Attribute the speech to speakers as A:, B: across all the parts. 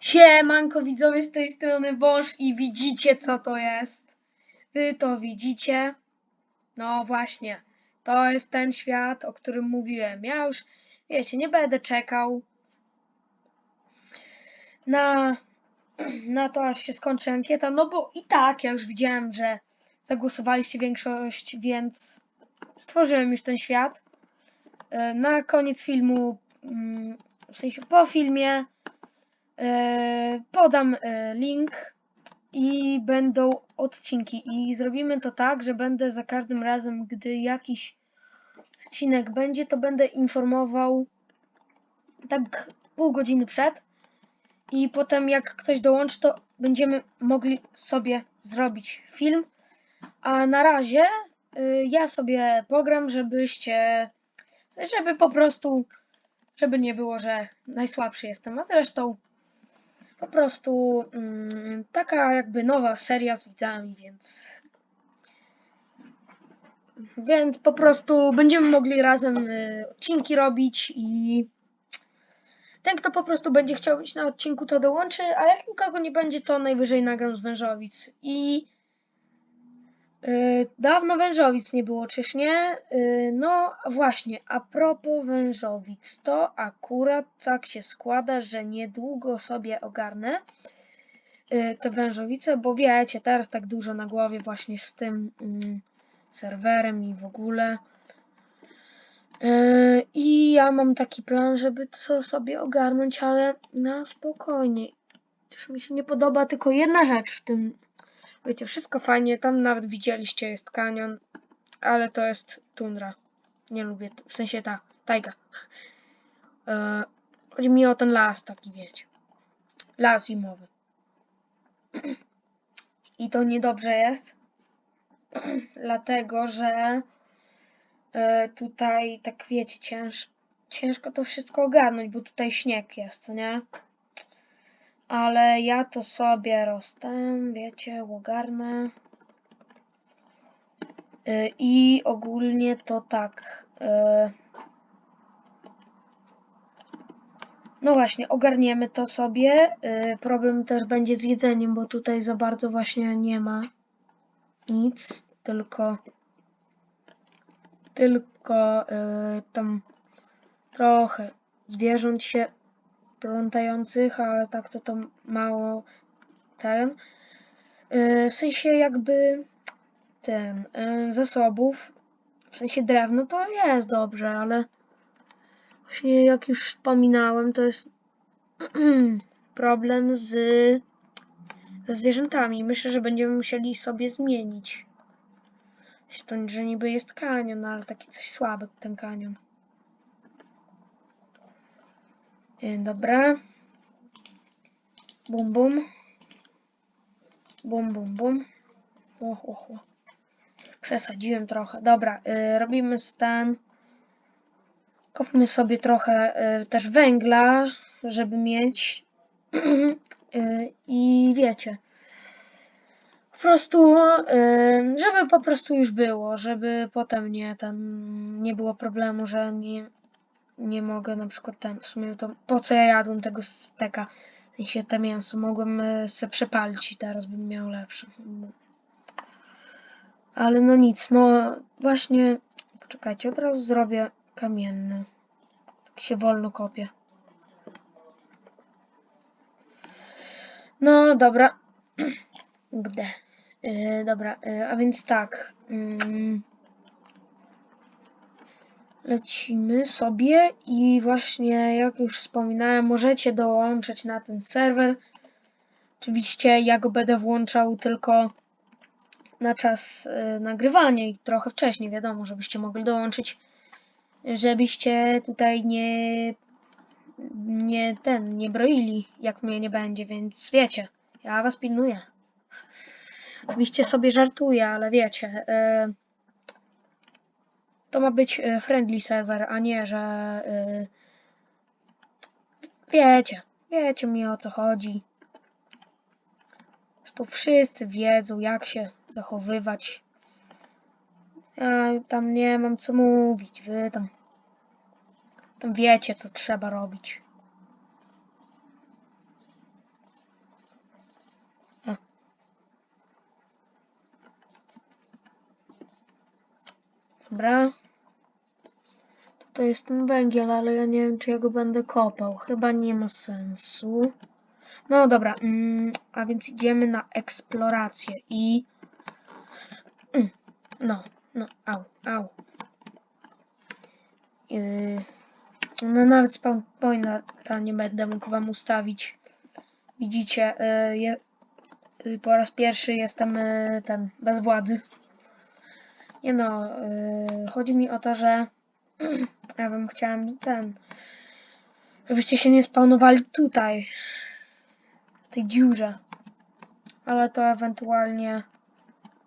A: Siemanko widzowie z tej strony Wąż i widzicie co to jest? Wy to widzicie? No właśnie, to jest ten świat, o którym mówiłem. Ja już, wiecie, nie będę czekał na, na to, aż się skończy ankieta, no bo i tak ja już widziałem, że zagłosowaliście większość, więc stworzyłem już ten świat. E, Na koniec filmu, mm, w sensie po filmie, podam e, link i będą odcinki. I zrobimy to tak, że będę za każdym razem, gdy jakiś odcinek będzie, to będę informował tak pół godziny przed. I potem jak ktoś dołączy, to będziemy mogli sobie zrobić film. A na razie y, ja sobie pogram, żebyście, żeby po prostu, żeby nie było, że najsłabszy jestem. A zresztą po prostu mm, taka jakby nowa seria z widzami, więc więc po prostu będziemy mogli razem y, odcinki robić i ten, kto po prostu będzie chciał być na odcinku, to dołączy, a jak nikogo nie będzie, to najwyżej nagram z wężowic. I dawno wężowic nie było, czyż nie? Yy, no właśnie, a propos wężowic, to akurat tak się składa, że niedługo sobie ogarnę yy, te wężowice, bo wiecie, teraz tak dużo na głowie właśnie z tym mm, serwerem i w ogóle. I ja mam taki plan, żeby to sobie ogarnąć, ale na spokojnie. Już mi się nie podoba tylko jedna rzecz w tym. Wiecie, wszystko fajnie, tam nawet widzieliście, jest kanion, ale to jest tundra. Nie lubię, w sensie ta, tajga. Yy, chodzi mi o ten las taki, wiecie. Las zimowy. I to niedobrze jest, dlatego że e, tutaj, tak wiecie, cięż, ciężko to wszystko ogarnąć, bo tutaj śnieg jest, co nie? Ale ja to sobie roztem, wiecie, ogarnę. E, I ogólnie to tak. e, No właśnie, ogarniemy to sobie. E, Problem też będzie z jedzeniem, bo tutaj za bardzo właśnie nie ma nic, tylko tylko y, tam trochę zwierząt się plątających, ale tak to tam mało ten. Y, w sensie jakby ten y, zasobów, w sensie drewno to jest dobrze, ale właśnie jak już wspominałem, to jest problem z ze zwierzętami. Myślę, że będziemy musieli sobie zmienić. To, że niby jest kanion, ale taki coś słaby ten kanion. Yy, Dobra. Bum bum. Bum bum bum. Och, och, och. Przesadziłem trochę. Dobra, yy, robimy stan. Kopmy sobie trochę yy, też węgla, żeby mieć. Yy, I wiecie. Po prostu, yy, żeby po prostu już było, żeby potem nie ten, nie było problemu, że nie, nie mogę na przykład ten, w sumie to po co ja jadłem tego steka, w sensie te mięso, mogłem y, se przepalić i teraz bym miał lepsze. Ale no nic, no właśnie, poczekajcie, od razu zrobię kamienny. Tak się wolno kopie. No dobra. Gde? Yy, dobra, yy, a więc tak. Ym, lecimy sobie i właśnie jak już wspominałem, możecie dołączyć na ten serwer. Oczywiście ja go będę włączał tylko na czas yy, nagrywania i trochę wcześniej, wiadomo, żebyście mogli dołączyć, żebyście tutaj nie nie ten, nie broili, jak mnie nie będzie, więc wiecie, ja was pilnuję. Oczywiście sobie żartuję, ale wiecie, y, to ma być y, friendly serwer, a nie, że y, wiecie, wiecie mi o co chodzi. Zresztą wszyscy wiedzą, jak się zachowywać. Ja tam nie mam co mówić, wy tam, tam wiecie, co trzeba robić. Dobra. Tutaj jest ten węgiel, ale ja nie wiem, czy ja go będę kopał. Chyba nie ma sensu. No dobra, mm, a więc idziemy na eksplorację i... Mm, no, no, au, au. Yy, no nawet spawn pointa nie będę mógł wam ustawić. Widzicie, yy, yy, po raz pierwszy jestem ten, bez władzy. Nie no, yy, chodzi mi o to, że ja bym chciałem ten, żebyście się nie spawnowali tutaj, w tej dziurze. Ale to ewentualnie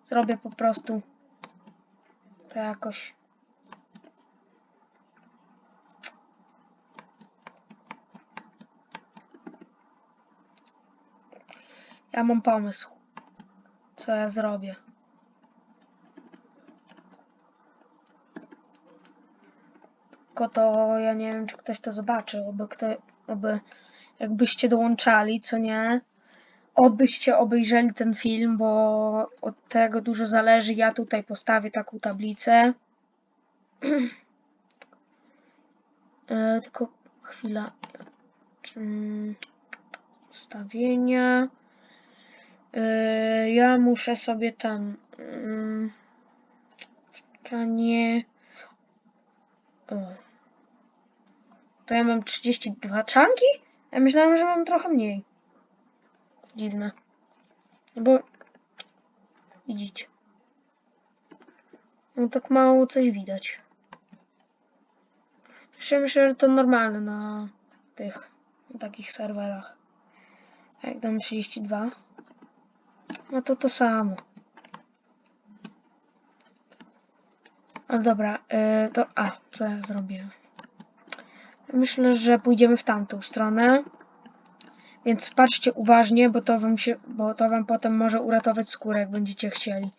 A: zrobię po prostu to jakoś. Ja mam pomysł, co ja zrobię. Tylko to ja nie wiem, czy ktoś to zobaczy, oby kto, oby jakbyście dołączali, co nie, obyście obejrzeli ten film, bo od tego dużo zależy. Ja tutaj postawię taką tablicę. E, tylko chwila. Ustawienia. E, ja muszę sobie tam. Mm, Czekanie. To ja mam 32 czanki? Ja myślałem, że mam trochę mniej. Dziwne. No bo widzicie. No tak mało coś widać. Jeszcze myślę, że to normalne na tych na takich serwerach. Jak dam 32, no to to samo. Ale dobra, yy, to a, co ja zrobię? Myślę, że pójdziemy w tamtą stronę. Więc patrzcie uważnie, bo to wam się, bo to wam potem może uratować skórę, jak będziecie chcieli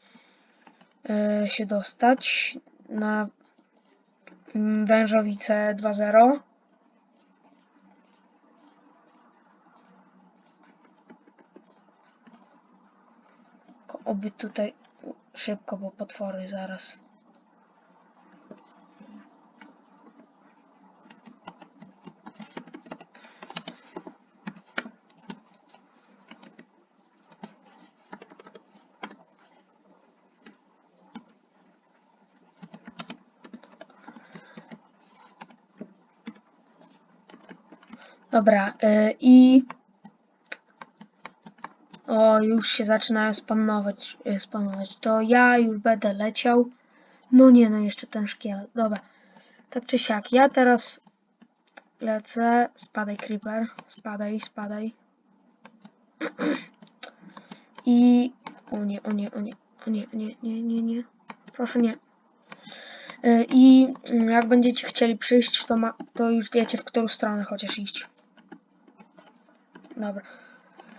A: yy, się dostać na mm, wężowice 2.0. Tylko Oby tutaj szybko, bo potwory zaraz. Dobra, y, i... O, już się zaczynają spawnować, y, spawnować. To ja już będę leciał. No nie, no jeszcze ten szkielet. Dobra. Tak czy siak, ja teraz lecę. Spadaj, creeper. Spadaj, spadaj. I... O nie, o nie, o nie, o nie, nie, nie, nie, nie. Proszę nie. Y, I jak będziecie chcieli przyjść, to, ma, to już wiecie, w którą stronę chociaż iść. Dobra.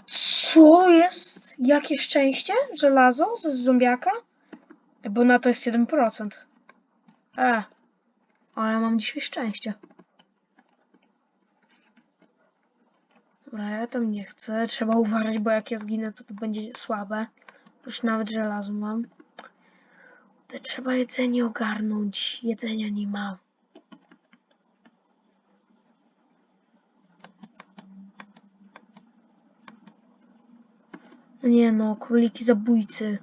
A: Co jest? Jakie szczęście? Żelazo ze zombiaka? Bo na to jest 7%. E. Ale mam dzisiaj szczęście. Dobra, ja tam nie chcę. Trzeba uważać, bo jak ja zginę, to to będzie słabe. Już nawet żelazo mam. To trzeba jedzenie ogarnąć. Jedzenia nie mam. Nie no, króliki zabójcy.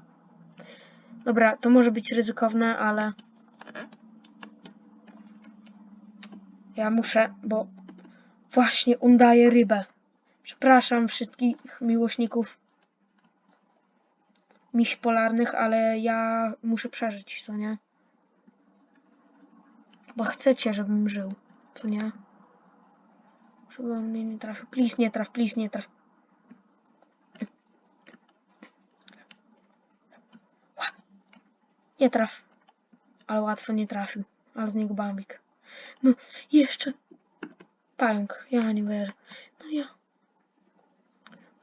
A: Dobra, to może być ryzykowne, ale... Ja muszę, bo właśnie on daje rybę. Przepraszam wszystkich miłośników misi polarnych, ale ja muszę przeżyć, co nie? Bo chcecie, żebym żył, co nie? Żeby on mnie nie trafił. Please nie traf, please nie traf. Nie traf. Ale łatwo nie trafił. Ale z niego bambik. No, jeszcze. Pająk. Ja nie wierzę. No ja.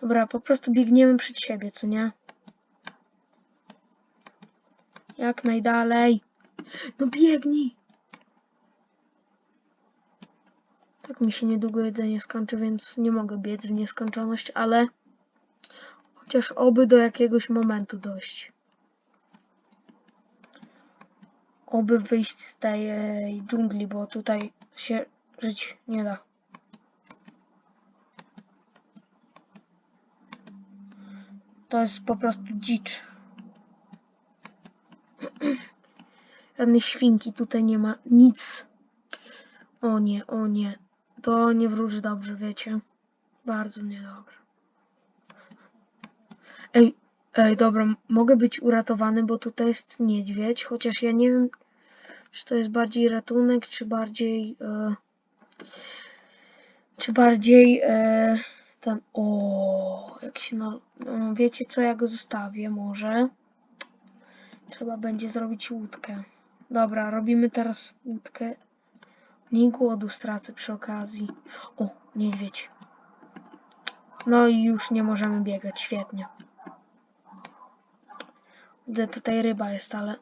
A: Dobra, po prostu biegniemy przed siebie, co nie? Jak najdalej. No biegnij! Tak mi się niedługo jedzenie skończy, więc nie mogę biec w nieskończoność, ale chociaż oby do jakiegoś momentu dojść. Oby wyjść z tej e, dżungli, bo tutaj się żyć nie da. To jest po prostu dzicz. Żadnej świnki tutaj nie ma. Nic. O nie, o nie. To nie wróży dobrze, wiecie. Bardzo niedobrze. Ej, ej, dobra, mogę być uratowany, bo tutaj jest niedźwiedź, chociaż ja nie wiem, czy to jest bardziej ratunek, czy bardziej, e, czy bardziej e, ten, o, jak się no, wiecie co, ja go zostawię może. Trzeba będzie zrobić łódkę. Dobra, robimy teraz łódkę. Nie głodu stracę przy okazji. O, niedźwiedź. No i już nie możemy biegać, świetnie. Gdy tutaj ryba jest, ale...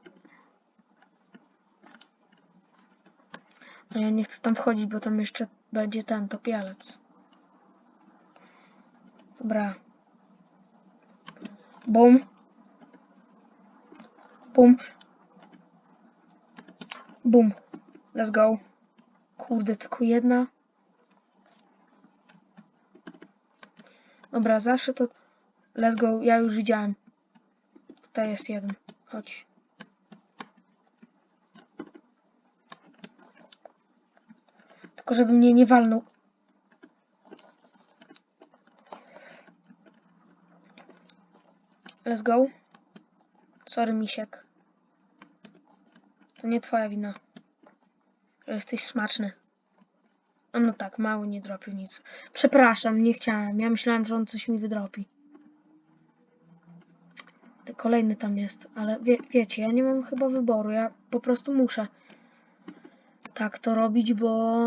A: No ja nie chcę tam wchodzić, bo tam jeszcze będzie ten topielec. Dobra. Bum. Bum. Bum. Let's go. Kurde, tylko jedna. Dobra, zawsze to... Let's go, ja już widziałem. Tutaj jest jeden. Chodź. Tylko żeby mnie nie walnął. Let's go. Sorry, misiek. To nie twoja wina. Że jesteś smaczny. A no tak, mały nie dropił nic. Przepraszam, nie chciałem. Ja myślałem, że on coś mi wydropi. Kolejny tam jest, ale wie, wiecie, ja nie mam chyba wyboru. Ja po prostu muszę tak to robić, bo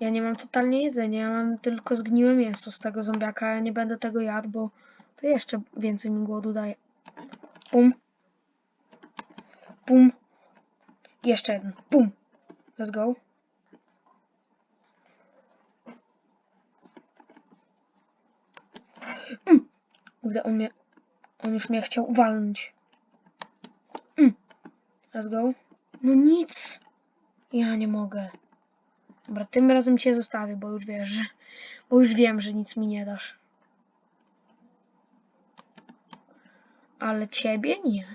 A: ja nie mam totalnie jedzenia. Ja mam tylko zgniłe mięso z tego zombiaka. Ja nie będę tego jadł, bo to jeszcze więcej mi głodu daje. Pum. Pum. Jeszcze jeden. Pum. Let's go. Mm. Kurde, on mnie... On już mnie chciał walnąć. Mm. Let's go. No nic. Ja nie mogę. Dobra, tym razem cię zostawię, bo już wiesz, że... Bo już wiem, że nic mi nie dasz. Ale ciebie nie.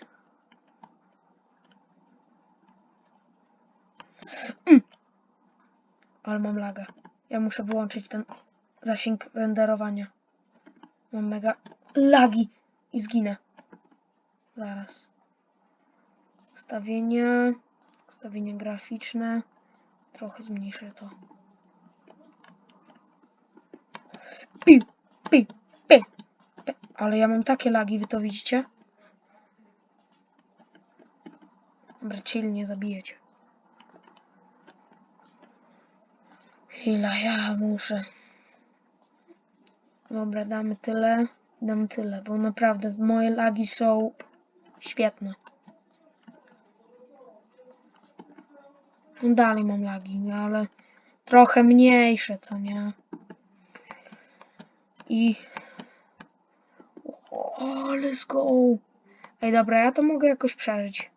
A: Mm. Ale mam laga. Ja muszę wyłączyć ten zasięg renderowania. Mam mega lagi i zginę. Zaraz. Ustawienia. Ustawienia graficzne. Trochę zmniejszę to. Pi, pi, pi, pi. Ale ja mam takie lagi, wy to widzicie? Dobra, chill, nie zabijecie. Chwila, ja muszę. Dobra, damy tyle. Damy tyle, bo naprawdę moje lagi są świetne. No dalej mam lagi, ale trochę mniejsze, co nie? I... O, let's go! Ej, dobra, ja to mogę jakoś przeżyć.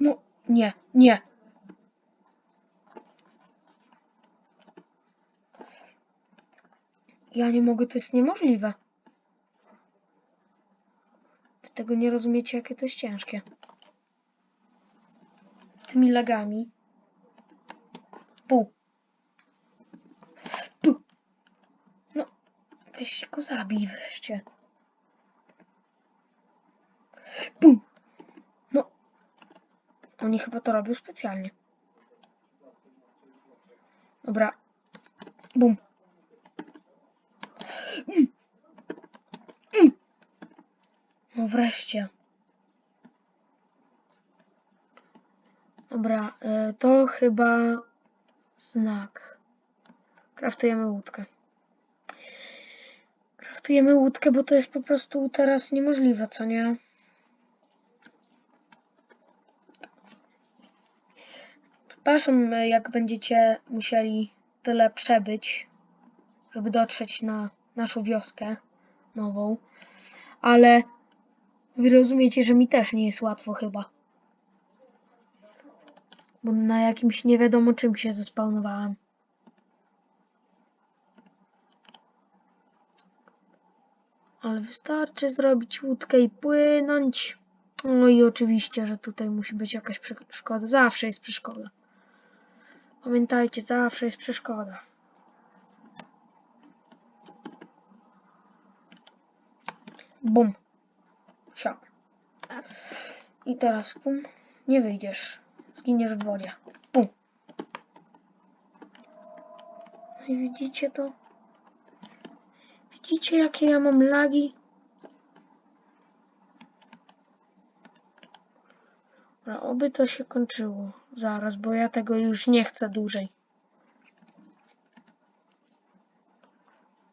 A: No, nie, nie. Ja nie mogę, to jest niemożliwe. Wy tego nie rozumiecie, jakie to jest ciężkie. Z tymi lagami. Pu. Pu. No, weź go zabij wreszcie. Pum. No. Oni chyba to robią specjalnie. Dobra. Bum. No wreszcie. Dobra, y, to chyba znak. Kraftujemy łódkę. Kraftujemy łódkę, bo to jest po prostu teraz niemożliwe, co nie? Przepraszam, jak będziecie musieli tyle przebyć, żeby dotrzeć na naszą wioskę nową, ale Wy rozumiecie, że mi też nie jest łatwo chyba. Bo na jakimś nie wiadomo czym się zespawnowałem. Ale wystarczy zrobić łódkę i płynąć. No i oczywiście, że tutaj musi być jakaś przeszkoda. Zawsze jest przeszkoda. Pamiętajcie, zawsze jest przeszkoda. Bum. Siak. I teraz bum. Nie wyjdziesz. Zginiesz w wodzie. Bum. No i widzicie to? Widzicie jakie ja mam lagi? Dobra, oby to się kończyło zaraz, bo ja tego już nie chcę dłużej.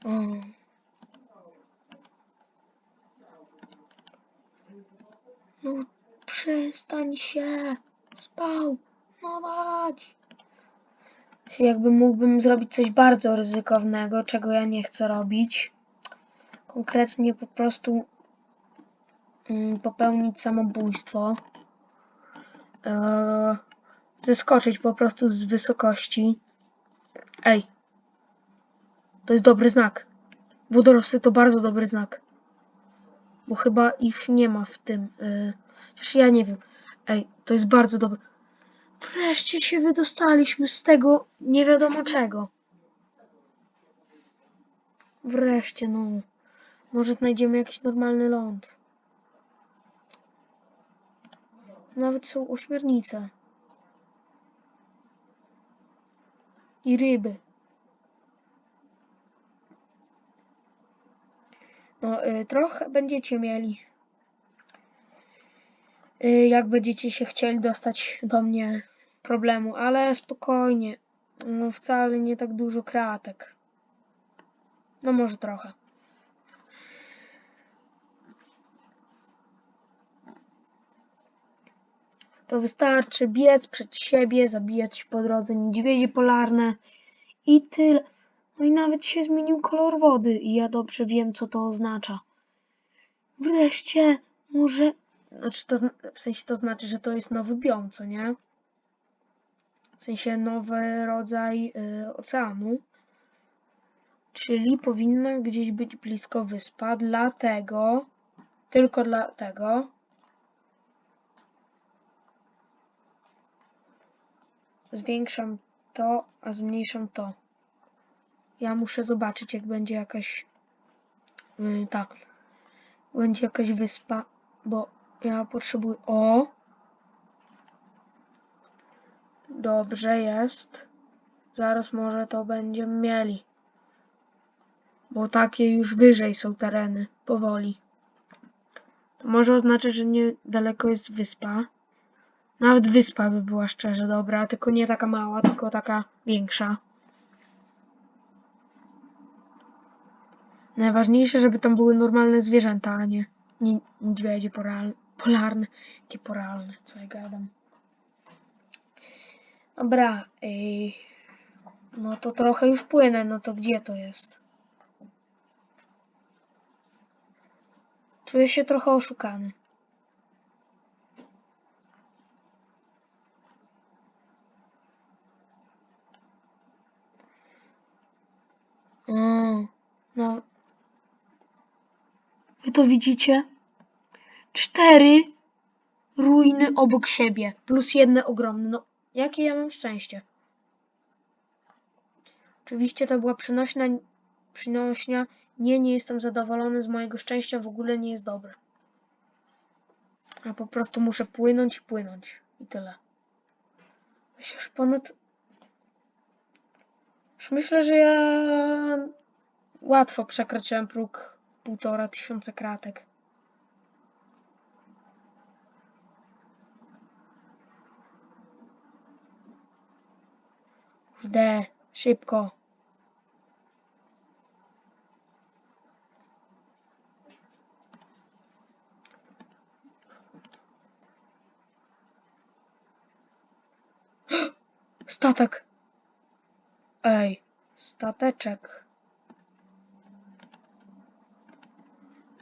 A: O. No przestań się. Spał. No wać. Jakby mógłbym zrobić coś bardzo ryzykownego, czego ja nie chcę robić. Konkretnie po prostu mm, popełnić samobójstwo. Eee, zeskoczyć po prostu z wysokości. Ej. To jest dobry znak. Wodorosty to bardzo dobry znak. Bo chyba ich nie ma w tym. Yy, chociaż ja nie wiem. Ej, to jest bardzo dobre. Wreszcie się wydostaliśmy z tego nie wiadomo czego. Wreszcie, no. Może znajdziemy jakiś normalny ląd. Nawet są ośmiornice. I ryby. No, y, trochę będziecie mieli. Y, jak będziecie się chcieli dostać do mnie problemu, ale spokojnie. No, wcale nie tak dużo kratek. No, może trochę. To wystarczy biec przed siebie, zabijać po drodze niedźwiedzie polarne i tyle. No i nawet się zmienił kolor wody i ja dobrze wiem, co to oznacza. Wreszcie, może... Znaczy to, w sensie to znaczy, że to jest nowy biom, co nie? W sensie nowy rodzaj y, oceanu. Czyli powinna gdzieś być blisko wyspa, dlatego, tylko dlatego, zwiększam to, a zmniejszam to. Ja muszę zobaczyć, jak będzie jakaś. Yy, tak. Będzie jakaś wyspa, bo ja potrzebuję. O! Dobrze jest. Zaraz może to będziemy mieli. Bo takie już wyżej są tereny. Powoli. To może oznaczać, że niedaleko jest wyspa. Nawet wyspa by była szczerze dobra, tylko nie taka mała, tylko taka większa. Najważniejsze, żeby tam były normalne zwierzęta, a nie nie- niedźwiedzie polarne. Jakie poralne, co ja gadam. Dobra, ej. no to trochę już płynę, no to gdzie to jest? Czuję się trochę oszukany. Mm, no. Wy to widzicie? Cztery ruiny obok siebie, plus jedne ogromne. No, jakie ja mam szczęście. Oczywiście to była przenośna, przynośnia. Nie, nie jestem zadowolony z mojego szczęścia, w ogóle nie jest dobre. A po prostu muszę płynąć i płynąć. I tyle. Już ponad już myślę, że ja łatwo przekroczyłem próg półtora tysiąca kratek. Kurde, szybko. Statek. Ej, stateczek.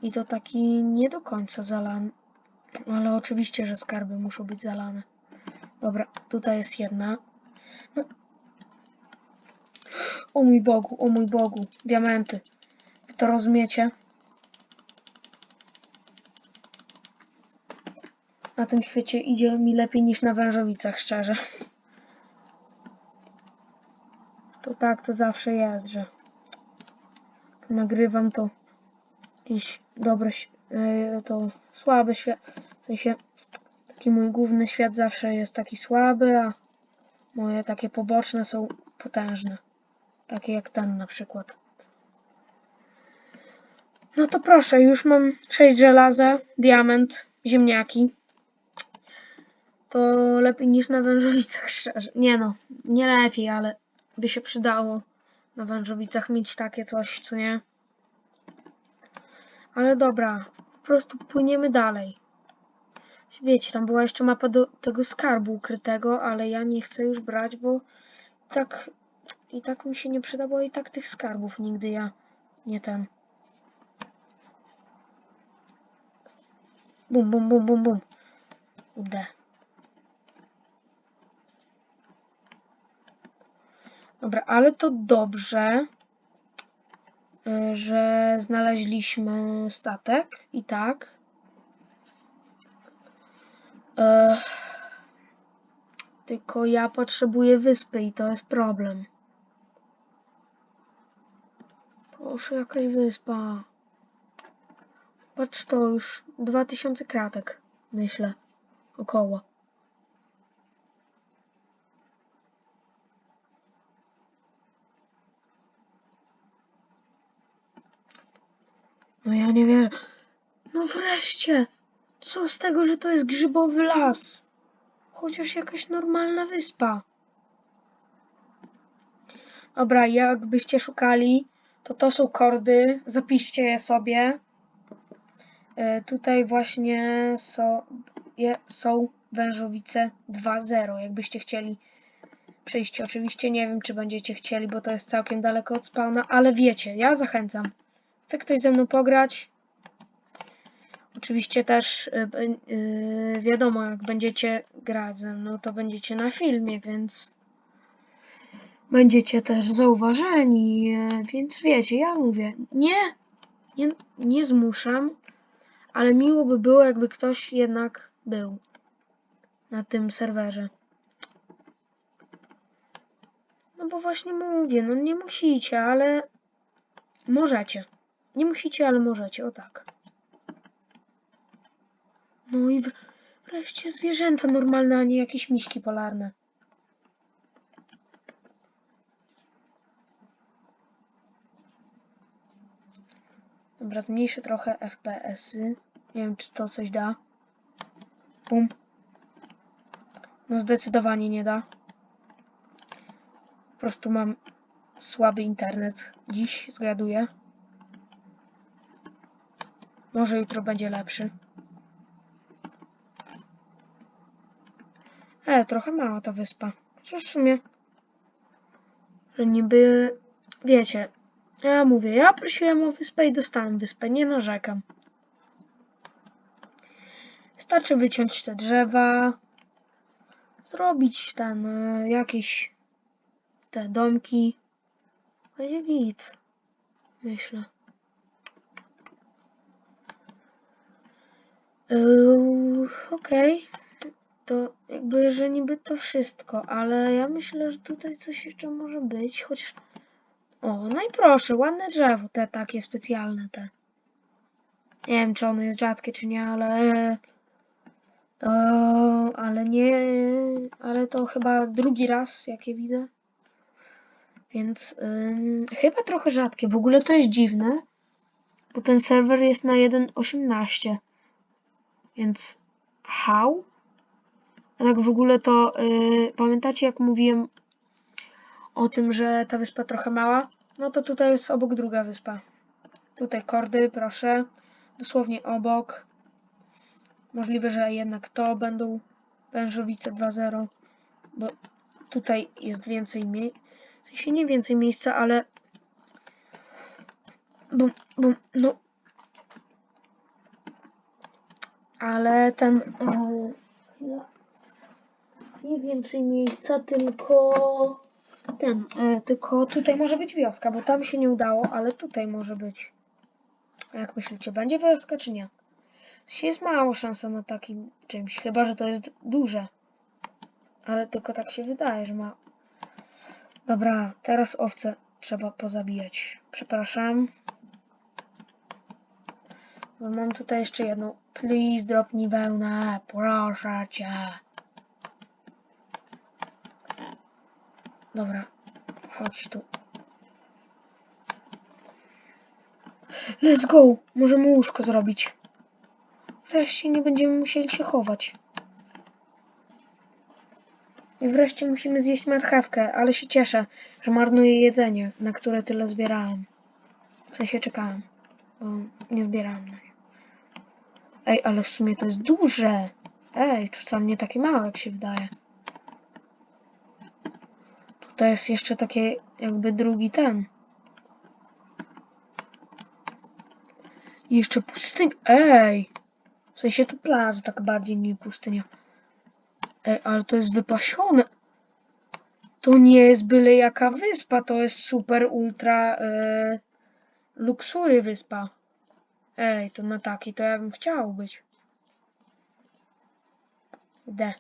A: I to taki nie do końca zalany. Ale oczywiście, że skarby muszą być zalane. Dobra, tutaj jest jedna. No. O mój Bogu, o mój Bogu. Diamenty. Wy to rozumiecie? Na tym świecie idzie mi lepiej niż na wężowicach, szczerze. To tak to zawsze jest, że nagrywam to jakieś dobre, e, to słaby świat, w sensie taki mój główny świat zawsze jest taki słaby, a moje takie poboczne są potężne. Takie jak ten na przykład. No to proszę, już mam 6 żelaza, diament, ziemniaki. To lepiej niż na wężowicach, szczerze. Nie no, nie lepiej, ale by się przydało na wężowicach mieć takie coś, co nie? Ale dobra, po prostu płyniemy dalej. Wiecie, tam była jeszcze mapa do tego skarbu ukrytego, ale ja nie chcę już brać, bo tak, i tak mi się nie przyda, bo i tak tych skarbów nigdy ja nie ten. Bum, bum, bum, bum, bum. Ude. Dobra, ale to dobrze, y, że znaleźliśmy statek i tak. E, Tylko ja potrzebuję wyspy i to jest problem. Proszę, jakaś wyspa. Patrz to, już 2000 kratek, myślę. Około. No ja nie wierzę. No wreszcie! Co z tego, że to jest grzybowy las? Chociaż jakaś normalna wyspa. Dobra, jakbyście szukali, to to są kordy. Zapiszcie je sobie. E, tutaj właśnie są, są wężowice 2.0, jakbyście chcieli przyjść. Oczywiście nie wiem, czy będziecie chcieli, bo to jest całkiem daleko od spawna, ale wiecie, ja zachęcam. Chce ktoś ze mną pograć? Oczywiście też y, b- y, wiadomo, jak będziecie grać ze mną, to będziecie na filmie, więc będziecie też zauważeni, e, więc wiecie, ja mówię, nie, nie, nie zmuszam, ale miło by było, jakby ktoś jednak był na tym serwerze. No bo właśnie mówię, no nie musicie, ale możecie. Nie musicie, ale możecie, o tak. No i wr- wreszcie zwierzęta normalne, a nie jakieś miśki polarne. Dobra, zmniejszę trochę FPS-y. Nie wiem, czy to coś da. Bum. No zdecydowanie nie da. Po prostu mam słaby internet. Dziś zgaduję. Może jutro będzie lepszy. E, trochę mała ta wyspa. Chociaż w sumie, że niby, wiecie, ja mówię, ja prosiłem o wyspę i dostałem wyspę, nie narzekam. Wystarczy wyciąć te drzewa, zrobić ten, y, jakieś te domki. Będzie git, myślę. Yy, Okej. To jakby, że niby to wszystko, ale ja myślę, że tutaj coś jeszcze może być, chociaż... O, no i proszę, ładne drzewo, te takie specjalne, te. Nie wiem, czy ono jest rzadkie, czy nie, ale... O, ale nie... Ale to chyba drugi raz, jakie widzę. Więc ym, chyba trochę rzadkie. W ogóle to jest dziwne, bo ten serwer jest na 1.18. Więc how? A tak w ogóle to yy, pamiętacie jak mówiłem o tym, że ta wyspa trochę mała? No to tutaj jest obok druga wyspa. Tutaj kordy, proszę. Dosłownie obok. Możliwe, że jednak to będą wężowice 2.0, bo tutaj jest więcej miejsca. W sensie nie więcej miejsca, ale bo, bo no Ale ten... Nie więcej miejsca, tylko... Ten, e, tylko tutaj może być wioska, bo tam się nie udało, ale tutaj może być. A jak myślicie, będzie wioska czy nie? Jeśli Jest mała szansa na takim czymś, chyba że to jest duże. Ale tylko tak się wydaje, że ma. Dobra, teraz owce trzeba pozabijać. Przepraszam. Bo mam tutaj jeszcze jedną. Please drop mi wełnę, proszę cię. Dobra, chodź tu. Let's go! Możemy łóżko zrobić. Wreszcie nie będziemy musieli się chować. I wreszcie musimy zjeść marchewkę, ale się cieszę, że marnuję jedzenie, na które tyle zbierałem. W sensie czekałem, bo nie zbierałem na nie. Ej, ale w sumie to jest duże. Ej, to wcale nie takie małe, jak się wydaje. Tutaj jest jeszcze takie jakby drugi ten. Jeszcze pustynia. Ej! W sensie to plaża tak bardziej niż pustynia. Ej, ale to jest wypasione. To nie jest byle jaka wyspa, to jest super ultra e, luxury wyspa. Ej, to na taki to ja bym chciał być. D.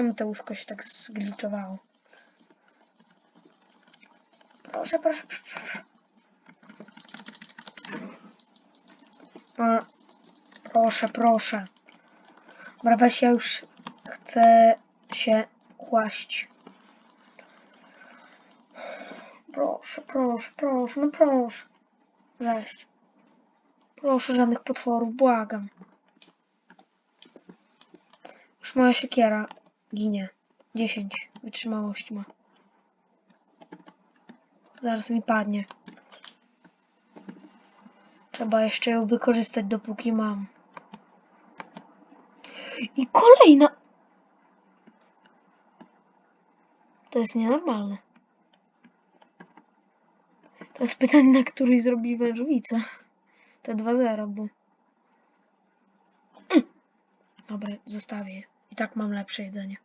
A: Czemu to łóżko się tak zgliczowało? Proszę, proszę, proszę. proszę. Proszę, weź ja już chcę się kłaść. Proszę, proszę, proszę, no proszę. Cześć. Proszę, żadnych potworów, błagam. Już moja siekiera ginie. 10 wytrzymałości ma. Zaraz mi padnie. Trzeba jeszcze ją wykorzystać, dopóki mam. I kolejna! To jest nienormalne. To jest pytanie, na której zrobi wężowicę. Te 2-0, bo... Dobra, zostawię. I tak mam lepsze jedzenie.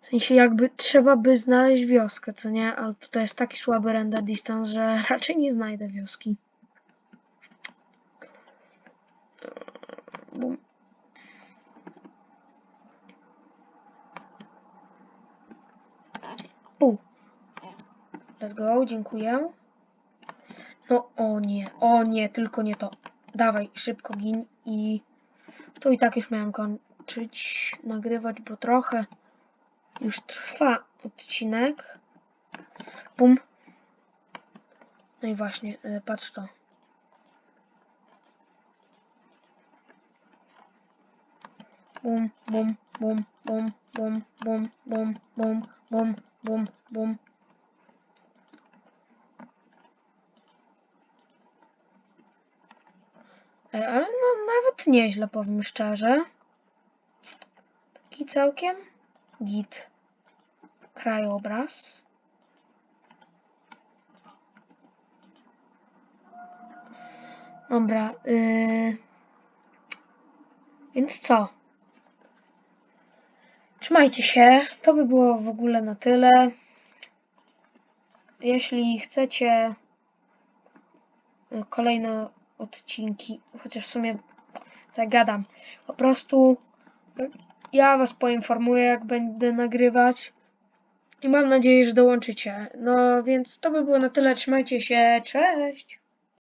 A: W sensie jakby trzeba by znaleźć wioskę, co nie? Ale tutaj jest taki słaby render distance, że raczej nie znajdę wioski. Bum. Let's go, dziękuję. No, o nie, o nie, tylko nie to. Dawaj, szybko gin i... Tu i tak już miałem kończyć nagrywać, bo trochę już trwa odcinek. Bum. No i właśnie, y, patrz to. Bum, bum, bum, bum, bum, bum, bum, bum, bum, bum, bum. Ale no, nawet nieźle, powiem szczerze. Taki całkiem git krajobraz. Dobra, yy... więc co? Trzymajcie się, to by było w ogóle na tyle. Jeśli chcecie y, kolejne odcinki, chociaż w sumie zagadam, po prostu y, ja was poinformuję, jak będę nagrywać i mam nadzieję, że dołączycie. No więc to by było na tyle, trzymajcie się, cześć!